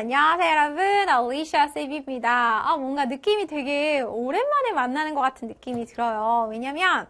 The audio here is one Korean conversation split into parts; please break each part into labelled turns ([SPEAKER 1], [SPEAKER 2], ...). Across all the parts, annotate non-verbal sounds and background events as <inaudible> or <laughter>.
[SPEAKER 1] 안녕하세요 여러분 알리샤 쌤입니다. 아 뭔가 느낌이 되게 오랜만에 만나는 것 같은 느낌이 들어요. 왜냐면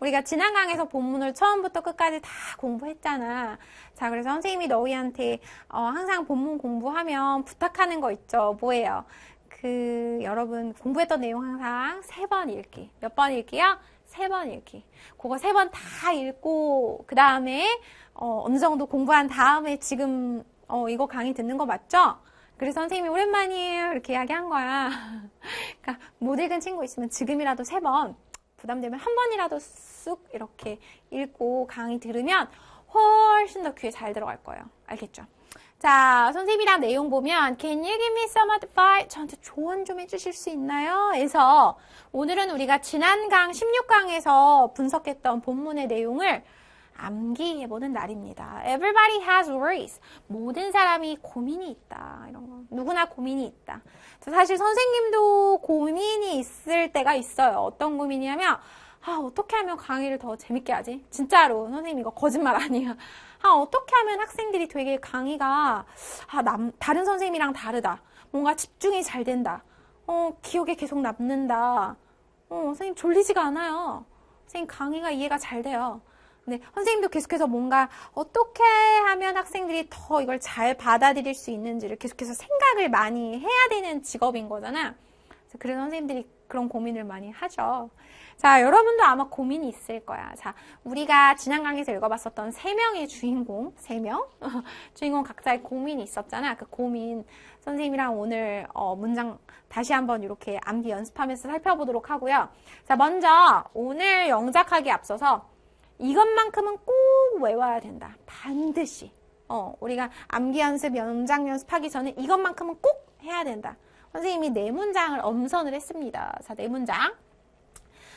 [SPEAKER 1] 우리가 지난 강에서 본문을 처음부터 끝까지 다 공부했잖아. 자 그래서 선생님이 너희한테 어, 항상 본문 공부하면 부탁하는 거 있죠. 뭐예요? 그 여러분 공부했던 내용 항상 세 번 읽기. 몇 번 읽기요? 세 번 읽기. 그거 세 번 다 읽고 그 다음에 어, 어느 정도 공부한 다음에 지금 어, 이거 강의 듣는 거 맞죠? 그래서 선생님이 오랜만이에요. 이렇게 이야기한 거야. <laughs> 그러니까 못 읽은 친구 있으면 지금이라도 세 번, 부담되면 한 번이라도 쑥 이렇게 읽고 강의 들으면 훨씬 더 귀에 잘 들어갈 거예요. 알겠죠? 자, 선생님이랑 내용 보면 Can you give me some advice? 저한테 조언 좀 해주실 수 있나요? 해서 오늘은 우리가 지난 강 16강에서 분석했던 본문의 내용을 암기해보는 날입니다. Everybody has worries. 모든 사람이 고민이 있다. 이런 거. 누구나 고민이 있다. 사실 선생님도 고민이 있을 때가 있어요. 어떤 고민이냐면, 아, 어떻게 하면 강의를 더 재밌게 하지? 진짜로. 선생님 이거 거짓말 아니야. 아, 어떻게 하면 학생들이 되게 강의가, 아, 남, 다른 선생님이랑 다르다. 뭔가 집중이 잘 된다. 어, 기억에 계속 남는다. 어, 선생님 졸리지가 않아요. 선생님 강의가 이해가 잘 돼요. 네, 선생님도 계속해서 뭔가 어떻게 하면 학생들이 더 이걸 잘 받아들일 수 있는지를 계속해서 생각을 많이 해야 되는 직업인 거잖아. 그래서, 그래서 선생님들이 그런 고민을 많이 하죠. 자, 여러분도 아마 고민이 있을 거야. 자, 우리가 지난 강에서 읽어봤었던 세 명의 주인공, 세 명? <laughs> 주인공 각자의 고민이 있었잖아. 그 고민 선생님이랑 오늘 어, 문장 다시 한번 이렇게 암기 연습하면서 살펴보도록 하고요. 자, 먼저 오늘 영작하기 앞서서 이것만큼은 꼭 외워야 된다. 반드시. 어, 우리가 암기 연습, 연장 연습하기 전에 이것만큼은 꼭 해야 된다. 선생님이 네 문장을 엄선을 했습니다. 자, 네 문장.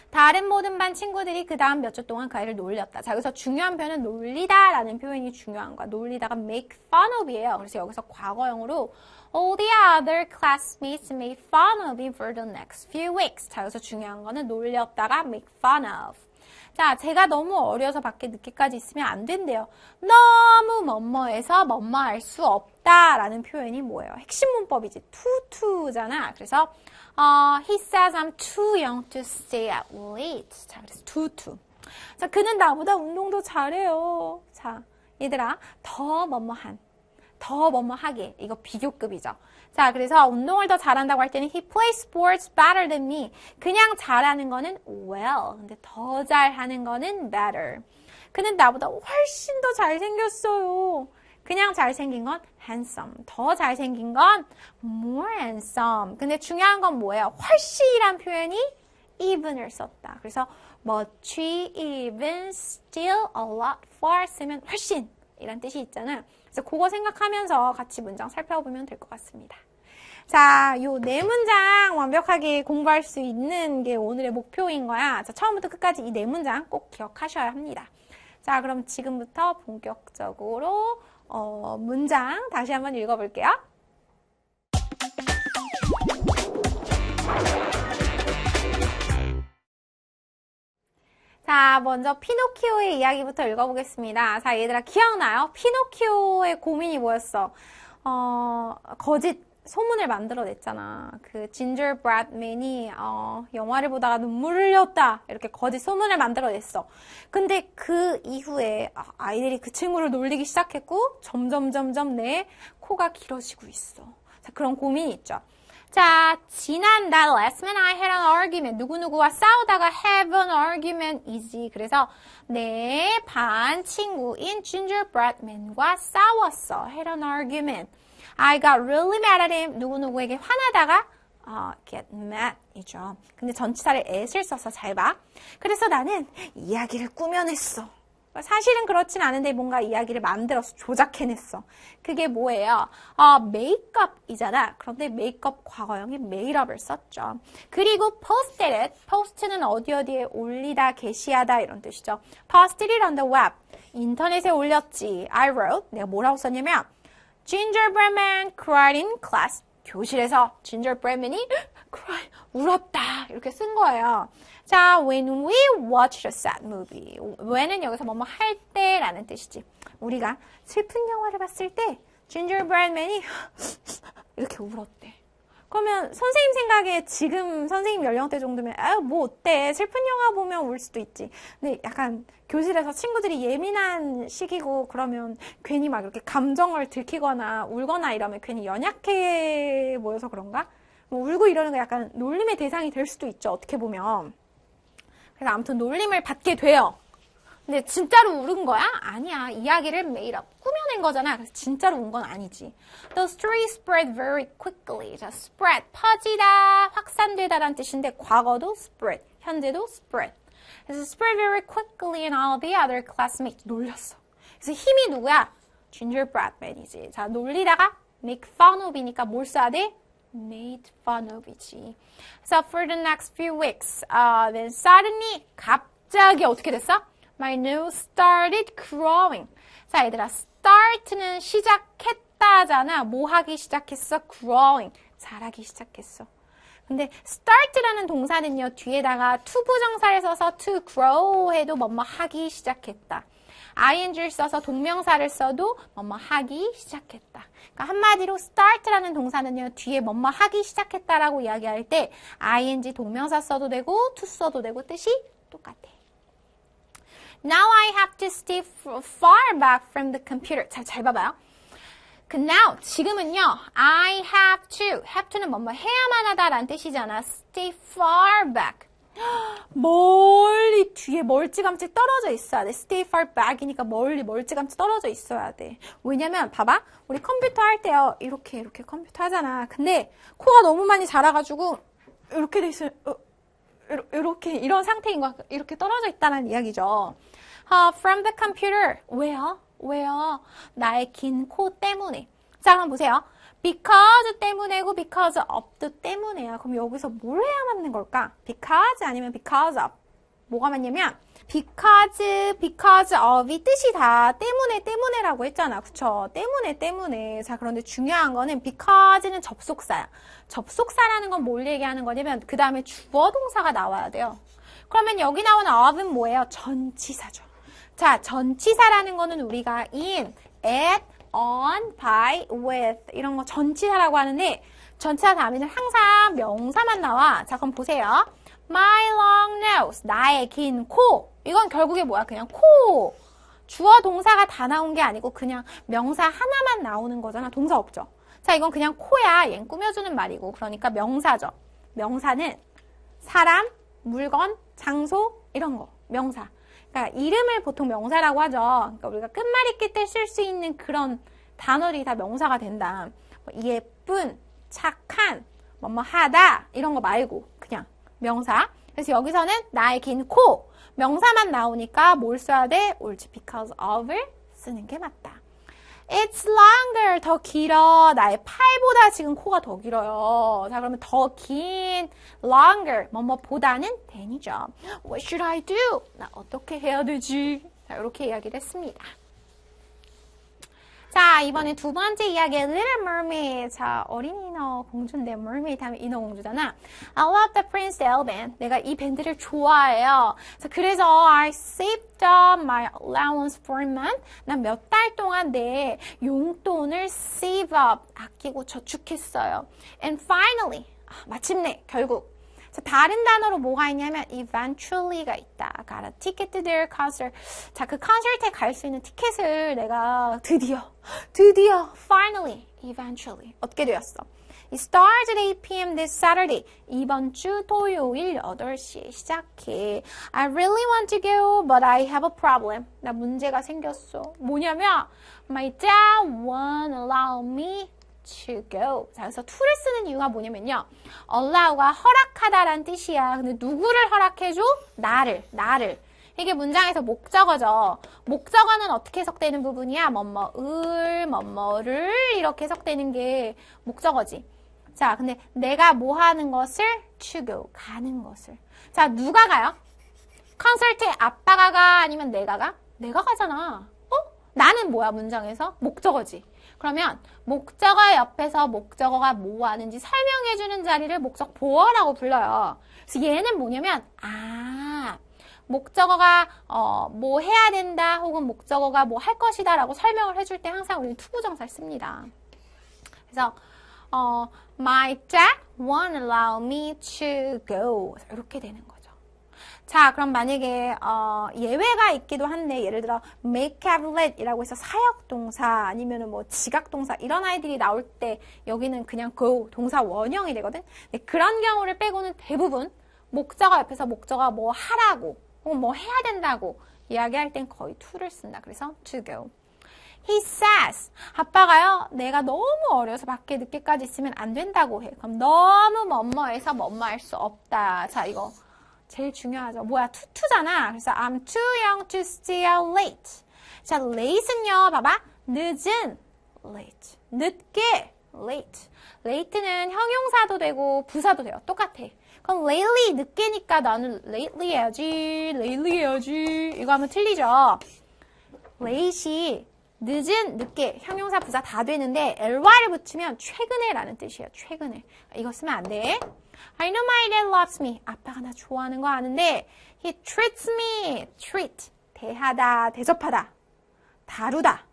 [SPEAKER 1] 다른 모든 반 친구들이 그 다음 몇 주 동안 그 아이를 놀렸다. 자, 여기서 중요한 표현은 놀리다 라는 표현이 중요한 거야. 놀리다가 make fun of 이에요. 그래서 여기서 과거형으로 All the other classmates made fun of him for the next few weeks. 자, 여기서 중요한 거는 놀렸다가 make fun of. 자, 제가 너무 어려서 밖에 늦게까지 있으면 안 된대요. 너무 뭐뭐해서 뭐뭐할 수 없다라는 표현이 뭐예요? 핵심 문법이지. 투투잖아. 그래서 어, he says I'm too young to stay out late. 자, 그래서 투투. 자, 그는 나보다 운동도 잘해요. 자, 얘들아, 더 뭐뭐한. 더 뭐뭐하게. 이거 비교급이죠. 자, 그래서 운동을 더 잘한다고 할 때는 he plays sports better than me. 그냥 잘하는 거는 well. 근데 더 잘하는 거는 better. 그는 나보다 훨씬 더 잘생겼어요. 그냥 잘생긴 건 handsome. 더 잘생긴 건 more handsome. 근데 중요한 건 뭐예요? 훨씬이란 표현이 even을 썼다. 그래서 much, even, still, a lot, far 쓰면 훨씬 이란 뜻이 있잖아요. 그래서 그거 생각하면서 같이 문장 살펴보면 될 것 같습니다. 자, 요 네 문장 완벽하게 공부할 수 있는 게 오늘의 목표인 거야. 자, 처음부터 끝까지 이 네 문장 꼭 기억하셔야 합니다. 자, 그럼 지금부터 본격적으로 어, 문장 다시 한번 읽어볼게요. 자, 먼저 피노키오의 이야기부터 읽어보겠습니다. 자, 얘들아 기억나요? 피노키오의 고민이 뭐였어? 어, 거짓 소문을 만들어냈잖아. 그 진저 브래드맨이 어, 영화를 보다가 눈물을 흘렸다 이렇게 거짓 소문을 만들어냈어. 근데 그 이후에 아, 아이들이 그 친구를 놀리기 시작했고 점점 점점 내 코가 길어지고 있어. 자, 그런 고민이 있죠. 자, 지난 날 last man I had an argument. 누구누구와 싸우다가 have an argument이지. 그래서 내 반 친구인 ginger breadman과 싸웠어. had an argument. I got really mad at him. 누구누구에게 화나다가 어, get mad이죠. 근데 전치사를 at을 써서 잘 봐. 그래서 나는 이야기를 꾸며냈어. 사실은 그렇진 않은데 뭔가 이야기를 만들어서 조작해냈어. 그게 뭐예요? 어, 메이크업이잖아. 그런데 메이크업 과거형이 made up을 썼죠. 그리고 posted post는 어디 어디에 올리다, 게시하다 이런 뜻이죠. posted it on the web. 인터넷에 올렸지. I wrote. 내가 뭐라고 썼냐면 gingerbread man cried in class. 교실에서 gingerbread man이 cry, 울었다. 이렇게 쓴 거예요. 자, when we watched a sad movie. when은 여기서 뭐뭐 할 때라는 뜻이지. 우리가 슬픈 영화를 봤을 때 gingerbreadman이 이렇게 울었대. 그러면 선생님 생각에 지금 선생님 연령대 정도면 아 뭐 어때 슬픈 영화 보면 울 수도 있지. 근데 약간 교실에서 친구들이 예민한 시기고 그러면 괜히 막 이렇게 감정을 들키거나 울거나 이러면 괜히 연약해 보여서 그런가? 뭐 울고 이러는 거 약간 놀림의 대상이 될 수도 있죠. 어떻게 보면. 그래서 아무튼 놀림을 받게 돼요. 근데 진짜로 울은 거야? 아니야. 이야기를 made. 꾸며낸 거잖아. 그래서 진짜로 운 건 아니지. The story spread very quickly. 자, spread. 퍼지다, 확산되다라는 뜻인데 과거도 spread, 현재도 spread. 그래서 spread very quickly and all the other classmates 놀렸어. 그래서 힘이 누구야? gingerbreadman이지. 자, 놀리다가 make fun of이니까 뭘 써야 돼? made fun of이지. So for the next few weeks, uh, then suddenly 갑자기 어떻게 됐어? My nose started growing. 자, 얘들아, start는 시작했다잖아. 뭐 하기 시작했어? growing. 자라기 시작했어. 근데 start라는 동사는요, 뒤에다가 to 부정사를 써서 to grow 해도 뭐뭐 하기 시작했다. ing를 써서 동명사를 써도 뭐뭐 하기 시작했다. 그러니까 한마디로 start라는 동사는요, 뒤에 뭐뭐 하기 시작했다라고 이야기할 때 ing 동명사 써도 되고 to 써도 되고 뜻이 똑같아. Now I have to stay far back from the computer. 자, 잘 봐봐요. 그 now 지금은요 I have to have to는 뭐뭐 해야만 하다라는 뜻이잖아. Stay far back. <gasps> 멀리 뒤에 멀찌감치 떨어져 있어야 돼. Stay far back이니까 멀리 멀찌감치 떨어져 있어야 돼. 왜냐면 봐봐. 우리 컴퓨터 할 때요 이렇게 이렇게 컴퓨터 하잖아. 근데 코가 너무 많이 자라가지고 이렇게 돼 있어요. 어, 이렇게 이런 상태인 거 이렇게 떨어져 있다는 이야기죠 uh, from the computer 왜요? 왜요? 나의 긴 코 때문에. 자, 한번 보세요. because 때문에고 because of 때문에야. 그럼 여기서 뭘 해야 맞는 걸까? because 아니면 because of. 뭐가 맞냐면 because, because of이 뜻이 다 때문에 때문에라고 했잖아. 그쵸? 때문에 때문에. 자, 그런데 중요한 거는 because는 접속사야. 접속사라는 건 뭘 얘기하는 거냐면 그 다음에 주어 동사가 나와야 돼요. 그러면 여기 나오는 of은 뭐예요? 전치사죠. 자, 전치사라는 거는 우리가 in, at, on, by, with 이런 거 전치사라고 하는데 전치사 다음에는 항상 명사만 나와. 자, 그럼 보세요. My long nose, 나의 긴 코. 이건 결국에 뭐야? 그냥 코. 주어 동사가 다 나온 게 아니고 그냥 명사 하나만 나오는 거잖아. 동사 없죠. 자, 이건 그냥 코야. 얜 꾸며주는 말이고. 그러니까 명사죠. 명사는 사람, 물건, 장소 이런 거. 명사. 그러니까 이름을 보통 명사라고 하죠. 그러니까 우리가 끝말잇기 때 쓸 수 있는 그런 단어들이 다 명사가 된다. 뭐 예쁜, 착한, 뭐뭐 하다 이런 거 말고 명사. 그래서 여기서는 나의 긴 코. 명사만 나오니까 뭘 써야 돼? 옳지. because of을 쓰는 게 맞다. It's longer. 더 길어. 나의 팔보다 지금 코가 더 길어요. 자, 그러면 더 긴 longer. 뭐뭐보다는 than이죠. What should I do? 나 어떻게 해야 되지? 자, 이렇게 이야기를 했습니다. 자, 이번에 두 번째 이야기 Little Mermaid. 자, 어린 인어 공주인데 Mermaid 하면 인어 공주잖아. I love the Prince Albin. 내가 이 밴드를 좋아해요. 자, 그래서 I saved up my allowance for a month. 난 몇 달 동안 내 용돈을 save up, 아끼고 저축했어요. And finally, 마침내 결국 자, 다른 단어로 뭐가 있냐면 eventually가 있다. got a ticket to their concert. 자, 그 콘서트에 갈 수 있는 티켓을 내가 드디어, 드디어, finally, eventually 얻게 되었어. It starts at 8 p.m. this Saturday. 이번 주 토요일 8시에 시작해. I really want to go, but I have a problem. 나 문제가 생겼어. 뭐냐면, my dad won't allow me to go. 자, 그래서 to를 쓰는 이유가 뭐냐면요. allow가 허락하다라는 뜻이야. 근데 누구를 허락해줘? 나를, 나를. 이게 문장에서 목적어죠. 목적어는 어떻게 해석되는 부분이야? 뭐뭐을, 뭐뭐를 이렇게 해석되는 게 목적어지. 자, 근데 내가 뭐 하는 것을 to go, 가는 것을. 자, 누가 가요? 컨설트에 아빠가 가? 아니면 내가 가? 내가 가잖아. 어? 나는 뭐야, 문장에서? 목적어지. 그러면 목적어 옆에서 목적어가 뭐 하는지 설명해주는 자리를 목적 보어라고 불러요. 그래서 얘는 뭐냐면 아 목적어가 어, 뭐 해야 된다 혹은 목적어가 뭐 할 것이다 라고 설명을 해줄 때 항상 우리는 투부정사를 씁니다. 그래서 어, My dad won't allow me to go. 이렇게 되는 거죠. 자, 그럼 만약에 어, 예외가 있기도 한데 예를 들어 make have let이라고 해서 사역 동사 아니면은 뭐 지각 동사 이런 아이들이 나올 때 여기는 그냥 go 동사 원형이 되거든. 근데 그런 경우를 빼고는 대부분 목적어 옆에서 목적어 뭐 하라고 혹은 뭐 해야 된다고 이야기할 땐 거의 to를 쓴다. 그래서 to go. He says, 아빠가요, 내가 너무 어려서 밖에 늦게까지 있으면 안 된다고 해. 그럼 너무 뭐뭐해서 뭐뭐 할 수 없다. 자, 이거 제일 중요하죠. 뭐야, 투투잖아. 그래서 I'm too young to out late. 자, late은요, 봐봐. 늦은, late. 늦게, late. late는 형용사도 되고 부사도 돼요. 똑같아. 그럼 lately 늦게니까 나는 lately 해야지, lately 해야지. 이거 하면 틀리죠. late이 늦은, 늦게, 형용사, 부사 다 되는데 ly를 붙이면 최근에 라는 뜻이에요. 최근에. 이거 쓰면 안 돼. I know my dad loves me. 아빠가 나 좋아하는 거 아는데 he treats me. treat. 대하다, 대접하다. 다루다.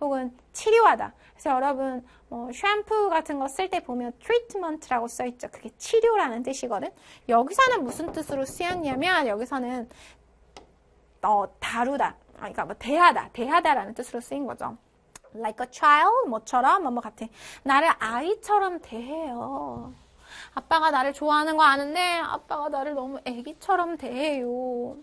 [SPEAKER 1] 혹은 치료하다. 그래서 여러분 뭐 샴푸 같은 거 쓸 때 보면 트리트먼트라고 써 있죠. 그게 치료라는 뜻이거든. 여기서는 무슨 뜻으로 쓰였냐면 여기서는 어, 다루다. 아, 그러니까 뭐 대하다, 대하다라는 뜻으로 쓰인 거죠. Like a child, 뭐처럼, 뭐뭐 같은. 나를 아이처럼 대해요. 아빠가 나를 좋아하는 거 아는데 아빠가 나를 너무 애기처럼 대해요.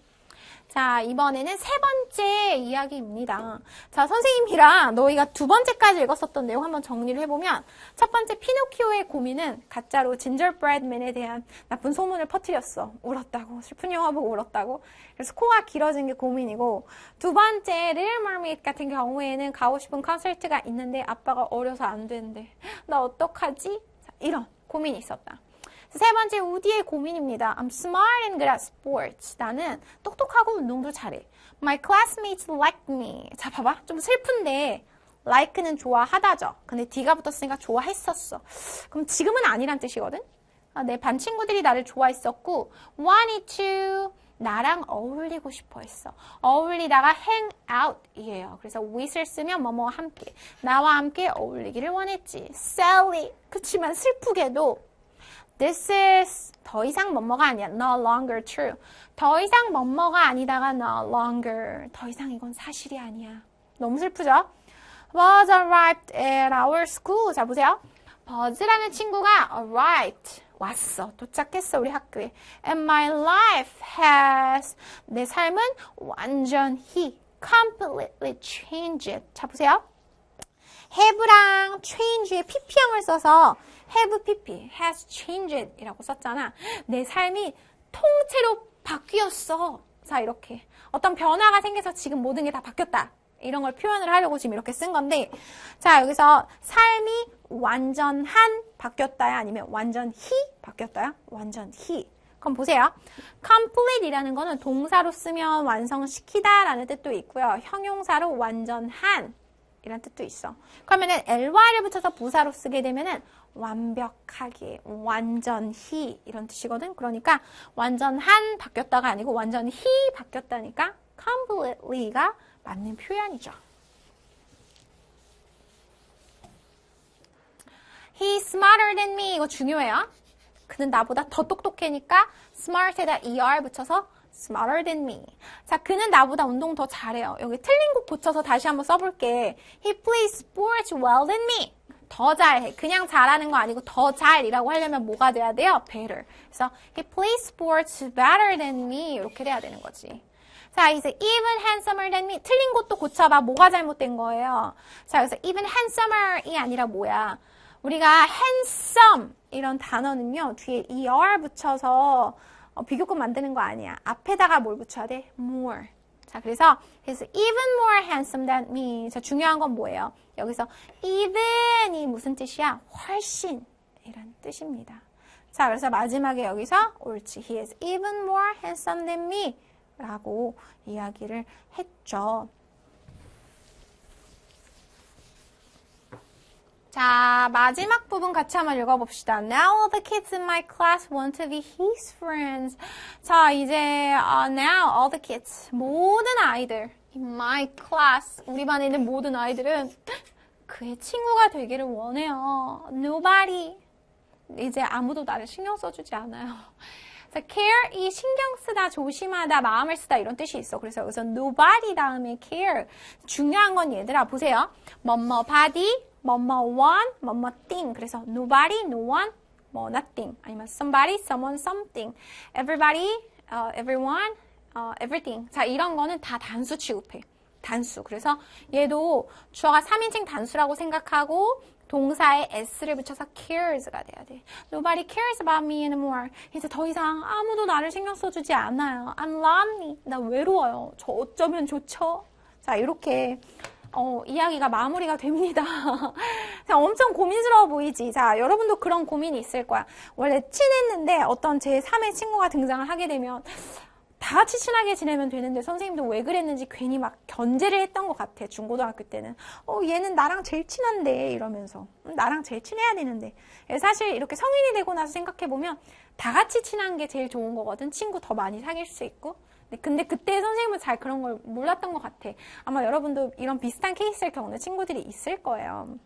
[SPEAKER 1] 자, 이번에는 세 번째 이야기입니다. 자, 선생님이랑 너희가 두 번째까지 읽었었던 내용 한번 정리를 해보면 첫 번째 피노키오의 고민은 가짜로 진저브레드맨에 대한 나쁜 소문을 퍼뜨렸어. 울었다고. 슬픈 영화 보고 울었다고. 그래서 코가 길어진 게 고민이고 두 번째 릴 머밋 같은 경우에는 가고 싶은 콘서트가 있는데 아빠가 어려서 안 되는데 나 어떡하지? 자, 이런 고민이 있었다. 세 번째 우디의 고민입니다. I'm smart and good at sports. 나는 똑똑하고 운동도 잘해. My classmates like me. 자, 봐봐. 좀 슬픈데 like는 좋아하다죠. 근데 D가 붙었으니까 좋아했었어. 그럼 지금은 아니란 뜻이거든. 아, 내 반 친구들이 나를 좋아했었고 wanted to 나랑 어울리고 싶어 했어. 어울리다가 hang out이에요. 그래서 with을 쓰면 뭐뭐 함께. 나와 함께 어울리기를 원했지. Sally. 그치만 슬프게도 This is 더 이상 뭐뭐가 아니야. No longer true. 더 이상 뭐뭐가 아니다가 no longer. 더 이상 이건 사실이 아니야. 너무 슬프죠? Was arrived at our school. 자 보세요. 버즈라는 친구가 arrived. 왔어. 도착했어. 우리 학교에. And my life has. 내 삶은 완전히 completely changed. 자 보세요. have랑 change에 pp형을 써서 have pp, has changed 이라고 썼잖아. 내 삶이 통째로 바뀌었어. 자, 이렇게. 어떤 변화가 생겨서 지금 모든 게 다 바뀌었다. 이런 걸 표현을 하려고 지금 이렇게 쓴 건데, 자, 여기서 삶이 완전한 바뀌었다야? 아니면 완전히 바뀌었다야? 완전히. 그럼 보세요. complete이라는 거는 동사로 쓰면 완성시키다 라는 뜻도 있고요. 형용사로 완전한 이란 뜻도 있어. 그러면은 ly를 붙여서 부사로 쓰게 되면은 완벽하게, 완전히 이런 뜻이거든. 그러니까 완전한 바뀌었다가 아니고 완전히 바뀌었다니까 completely가 맞는 표현이죠. He's smarter than me. 이거 중요해요. 그는 나보다 더 똑똑하니까 smart에다 er 붙여서 smarter than me. 자, 그는 나보다 운동 더 잘해요. 여기 틀린 곡 고쳐서 다시 한번 써볼게. He plays sports well than me. 더 잘해. 그냥 잘하는 거 아니고 더 잘이라고 하려면 뭐가 돼야 돼요? better. 그래서 he plays sports better than me. 이렇게 돼야 되는 거지. 자, 이제 even handsomer than me. 틀린 것도 고쳐봐. 뭐가 잘못된 거예요? 자, 그래서 even handsomer이 아니라 뭐야? 우리가 handsome 이런 단어는요. 뒤에 er 붙여서 어, 비교급 만드는 거 아니야. 앞에다가 뭘 붙여야 돼? more. 자, 그래서 he's even more handsome than me. 자, 중요한 건 뭐예요? 여기서 even이 무슨 뜻이야? 훨씬 이란 뜻입니다. 자, 그래서 마지막에 여기서 옳지. He is even more handsome than me 라고 이야기를 했죠. 자, 마지막 부분 같이 한번 읽어봅시다. Now all the kids in my class want to be his friends. 자, 이제 uh, now all the kids, 모든 아이들 in my class, 우리 반에 있는 모든 아이들은 그의 친구가 되기를 원해요. Nobody. 이제 아무도 나를 신경 써주지 않아요. 자, care 이 신경 쓰다, 조심하다, 마음을 쓰다 이런 뜻이 있어. 그래서 여기서 nobody 다음에 care. 중요한 건 얘들아 보세요. 뭐뭐 body, 뭐뭐 one, 뭐뭐 thing. 그래서 nobody, no one, 뭐 nothing. 아니면 somebody, someone, something. everybody, uh, everyone, uh, everything. 자, 이런 거는 다 단수 취급해. 단수. 그래서 얘도 주어가 3인칭 단수라고 생각하고 동사에 s를 붙여서 cares가 돼야 돼. Nobody cares about me anymore. 이제 더 이상 아무도 나를 신경 써주지 않아요. I'm lonely. 나 외로워요. 저 어쩌면 좋죠? 자, 이렇게 어, 이야기가 마무리가 됩니다. <laughs> 자, 엄청 고민스러워 보이지? 자, 여러분도 그런 고민이 있을 거야. 원래 친했는데 어떤 제3의 친구가 등장을 하게 되면 다 같이 친하게 지내면 되는데 선생님도 왜 그랬는지 괜히 막 견제를 했던 것 같아. 중고등학교 때는. 어, 얘는 나랑 제일 친한데 이러면서. 음, 나랑 제일 친해야 되는데. 예, 사실 이렇게 성인이 되고 나서 생각해 보면 다 같이 친한 게 제일 좋은 거거든. 친구 더 많이 사귈 수 있고. 네, 근데 그때 선생님은 잘 그런 걸 몰랐던 것 같아. 아마 여러분도 이런 비슷한 케이스를 겪는 친구들이 있을 거예요.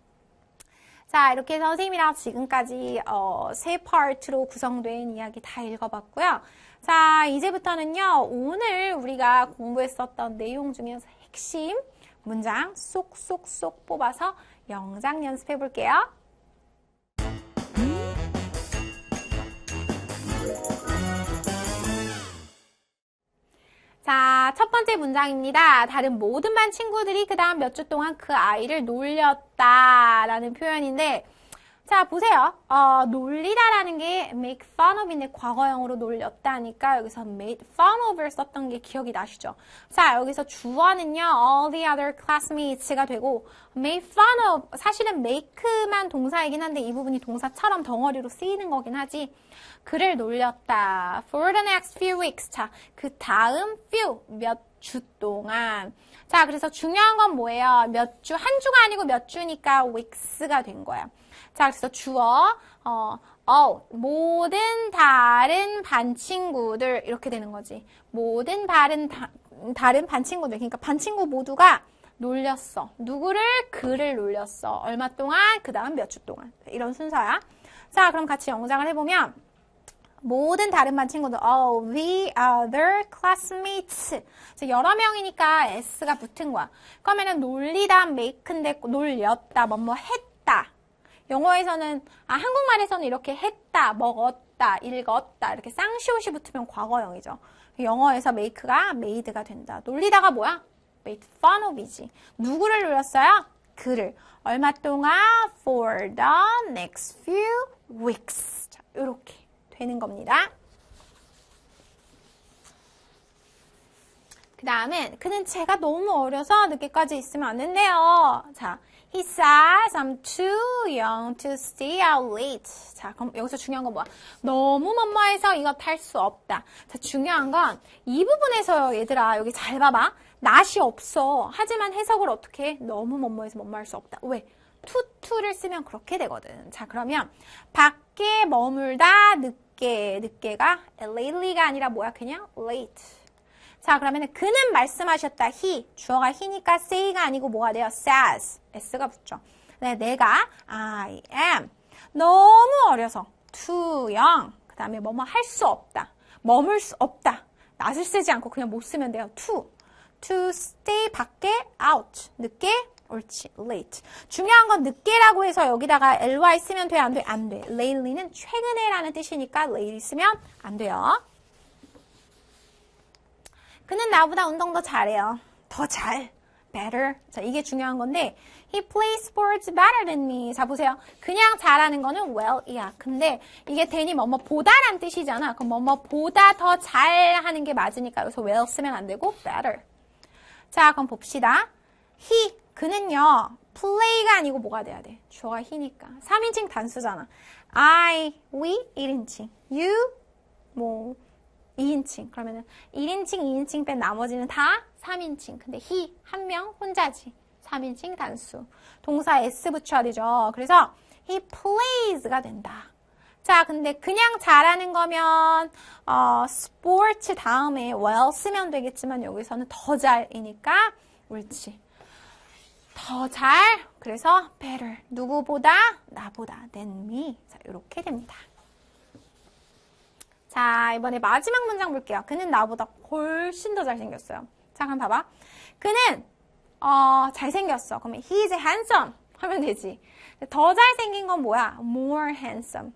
[SPEAKER 1] 자, 이렇게 선생님이랑 지금까지 어, 세 파트로 구성된 이야기 다 읽어봤고요. 자, 이제부터는요, 오늘 우리가 공부했었던 내용 중에서 핵심 문장 쏙쏙쏙 뽑아서 영장 연습해 볼게요. 자, 첫 번째 문장입니다. 다른 모든 반 친구들이 그 다음 몇 주 동안 그 아이를 놀렸다 라는 표현인데 자, 보세요. 어, 놀리다라는 게 make fun of인데 과거형으로 놀렸다니까 여기서 made fun of를 썼던 게 기억이 나시죠? 자, 여기서 주어는요, all the other classmates가 되고 make fun of, 사실은 make만 동사이긴 한데 이 부분이 동사처럼 덩어리로 쓰이는 거긴 하지. 그를 놀렸다. for the next few weeks. 자, 그 다음 few, 몇 주 동안. 자, 그래서 중요한 건 뭐예요? 몇 주, 한 주가 아니고 몇 주니까 weeks가 된 거야. 자, 그래서 주어, 어, 어, 모든 다른 반 친구들 이렇게 되는 거지. 모든 다른 다, 다른 반 친구들, 그러니까 반 친구 모두가 놀렸어. 누구를? 그를 놀렸어. 얼마 동안? 그 다음 몇 주 동안. 이런 순서야. 자, 그럼 같이 영장을 해보면 모든 다른 반 친구들, all the other classmates. 여러 명이니까 s가 붙은 거야. 그러면은 놀리다 make인데 놀렸다, 뭐뭐 했다. 영어에서는 아 한국말에서는 이렇게 했다, 먹었다, 읽었다 이렇게 쌍시옷이 붙으면 과거형이죠. 영어에서 make가 made가 된다. 놀리다가 뭐야? made fun of이지. 누구를 놀렸어요? 그를. 얼마 동안? for the next few weeks. 자, 이렇게 되는 겁니다. 그 다음엔 그는 제가 너무 어려서 늦게까지 있으면 안 된대요. 자, He says I'm too young to stay out late. 자, 그럼 여기서 중요한 건 뭐야? 너무 뭐뭐해서 이것 할수 없다. 자, 중요한 건 이 부분에서요, 얘들아. 여기 잘 봐봐. 낫이 없어. 하지만 해석을 어떻게 해? 너무 뭐뭐해서 뭐뭐할 수 없다. 왜? 투투를 쓰면 그렇게 되거든. 자, 그러면 밖에 머물다 늦게, 늦게가 lately가 아니라 뭐야? 그냥 late. 자, 그러면 그는 말씀하셨다. he. 주어가 he니까 say가 아니고 뭐가 돼요? says. S가 붙죠. 네, 내가 I am. 너무 어려서 too young. 그 다음에 뭐뭐 할 수 없다. 머물 수 없다. 낫을 쓰지 않고 그냥 못 쓰면 돼요. to. to stay 밖에 out. 늦게 옳지. late. 중요한 건 늦게라고 해서 여기다가 ly 쓰면 돼? 안 돼? 안 돼. lately는 최근에라는 뜻이니까 late 쓰면 안 돼요. 그는 나보다 운동 더 잘해요. 더 잘. better. 자, 이게 중요한 건데 he plays sports better than me. 자, 보세요. 그냥 잘하는 거는 well이야. 근데 이게 대니 뭐뭐 보다란 뜻이잖아. 그럼 뭐뭐 보다 더 잘하는 게 맞으니까 여기서 well 쓰면 안 되고 better. 자, 그럼 봅시다. he 그는요. play가 아니고 뭐가 돼야 돼? 주어가 he니까. 3인칭 단수잖아. I, we 1인칭. you 뭐 2인칭. 그러면은 1인칭, 2인칭 뺀 나머지는 다 3인칭. 근데 he 한 명 혼자지. 3인칭 단수. 동사 s 붙여야 되죠. 그래서 he plays가 된다. 자, 근데 그냥 잘하는 거면 어, 스포츠 다음에 well 쓰면 되겠지만 여기서는 더 잘이니까 옳지. 더 잘. 그래서 better. 누구보다? 나보다. than me. 자, 이렇게 됩니다. 자, 이번에 마지막 문장 볼게요. 그는 나보다 훨씬 더 잘생겼어요. 자, 그럼 봐봐. 그는 어, 잘생겼어. 그러면 he is handsome 하면 되지. 더 잘생긴 건 뭐야? more handsome.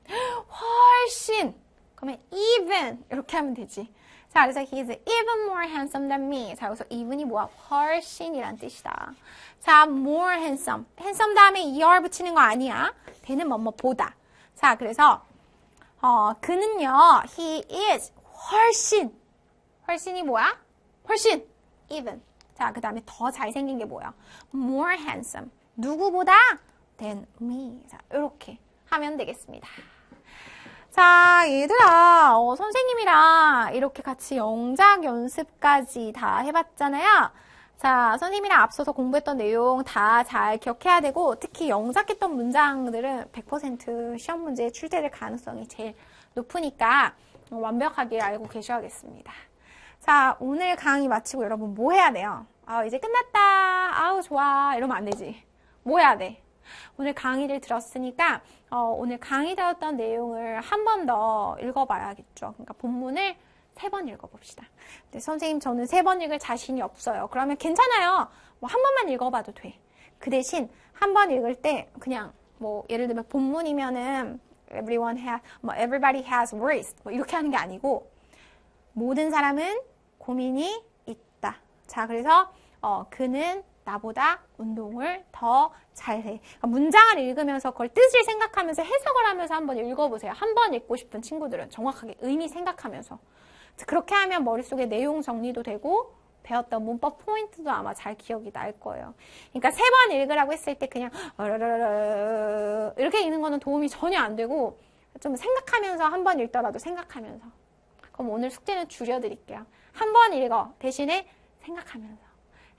[SPEAKER 1] 훨씬. 그러면 even 이렇게 하면 되지. 자, 그래서 he is even more handsome than me. 자, 여기서 even이 뭐야? 훨씬이란 뜻이다. 자, more handsome. handsome 다음에 er 붙이는 거 아니야. 되는 뭐뭐 보다. 자, 그래서 어, 그는요, he is 훨씬. 훨씬이 뭐야? 훨씬. even. 자, 그 다음에 더 잘생긴 게 뭐야? more handsome. 누구보다? than me. 자, 이렇게 하면 되겠습니다. 자, 얘들아, 어, 선생님이랑 이렇게 같이 영작 연습까지 다 해봤잖아요. 자, 선생님이랑 앞서서 공부했던 내용 다 잘 기억해야 되고, 특히 영작했던 문장들은 100% 시험 문제에 출제될 가능성이 제일 높으니까 완벽하게 알고 계셔야겠습니다. 자, 오늘 강의 마치고 여러분 뭐 해야 돼요? 아, 이제 끝났다. 아우, 좋아. 이러면 안 되지. 뭐 해야 돼? 오늘 강의를 들었으니까 어, 오늘 강의 되었던 내용을 한 번 더 읽어봐야겠죠. 그러니까 본문을 세 번 읽어봅시다. 근데 선생님 저는 세 번 읽을 자신이 없어요. 그러면 괜찮아요. 뭐 한 번만 읽어봐도 돼. 그 대신 한 번 읽을 때 그냥 뭐 예를 들면 본문이면은 everyone has, 뭐 everybody has worries 뭐 이렇게 하는 게 아니고 모든 사람은 고민이 있다. 자 그래서 어, 그는 나보다 운동을 더 잘해. 그러니까 문장을 읽으면서 그걸 뜻을 생각하면서 해석을 하면서 한번 읽어보세요. 한번 읽고 싶은 친구들은 정확하게 의미 생각하면서. 그렇게 하면 머릿속에 내용 정리도 되고 배웠던 문법 포인트도 아마 잘 기억이 날 거예요. 그러니까 세 번 읽으라고 했을 때 그냥 이렇게 읽는 거는 도움이 전혀 안 되고 좀 생각하면서 한 번 읽더라도 생각하면서. 그럼 오늘 숙제는 줄여드릴게요. 한 번 읽어. 대신에 생각하면서.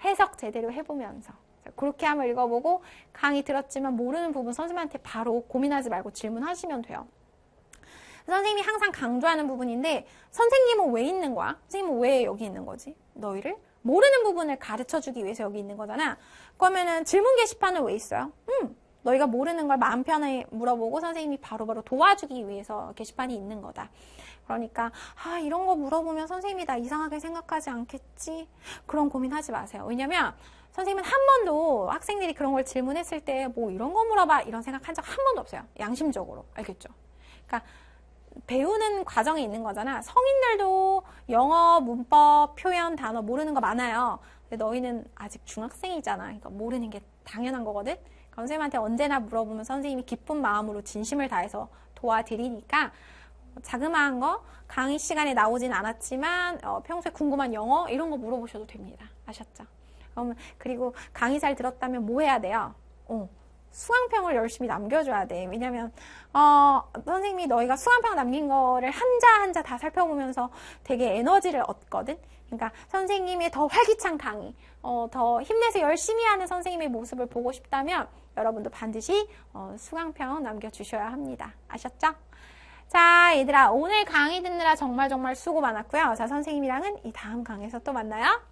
[SPEAKER 1] 해석 제대로 해보면서 그렇게 한번 읽어보고 강의 들었지만 모르는 부분 선생님한테 바로 고민하지 말고 질문하시면 돼요. 선생님이 항상 강조하는 부분인데 선생님은 왜 있는 거야? 선생님은 왜 여기 있는 거지? 너희를? 모르는 부분을 가르쳐 주기 위해서 여기 있는 거잖아. 그러면은 질문 게시판은 왜 있어요? 음, 너희가 모르는 걸 마음 편하게 물어보고 선생님이 바로바로 바로 도와주기 위해서 게시판이 있는 거다. 그러니까 아 이런 거 물어보면 선생님이 나 이상하게 생각하지 않겠지? 그런 고민하지 마세요. 왜냐면 선생님은 한 번도 학생들이 그런 걸 질문했을 때 뭐 이런 거 물어봐 이런 생각 한 적 한 번도 없어요. 양심적으로 알겠죠? 그러니까 배우는 과정이 있는 거잖아. 성인들도 영어, 문법, 표현, 단어 모르는 거 많아요. 근데 너희는 아직 중학생이잖아. 그러니까 모르는 게 당연한 거거든. 선생님한테 언제나 물어보면 선생님이 기쁜 마음으로 진심을 다해서 도와드리니까 자그마한 거 강의 시간에 나오진 않았지만 어, 평소에 궁금한 영어 이런 거 물어보셔도 됩니다. 아셨죠? 그러면 그리고 강의 잘 들었다면 뭐 해야 돼요? 어, 수강평을 열심히 남겨줘야 돼. 왜냐면 어, 선생님이 너희가 수강평 남긴 거를 한자 한자 다 살펴보면서 되게 에너지를 얻거든. 그러니까 선생님의 더 활기찬 강의, 어, 더 힘내서 열심히 하는 선생님의 모습을 보고 싶다면 여러분도 반드시 어, 수강평 남겨주셔야 합니다. 아셨죠? 자, 얘들아, 오늘 강의 듣느라 정말 정말 수고 많았고요. 자, 선생님이랑은 이 다음 강의에서 또 만나요.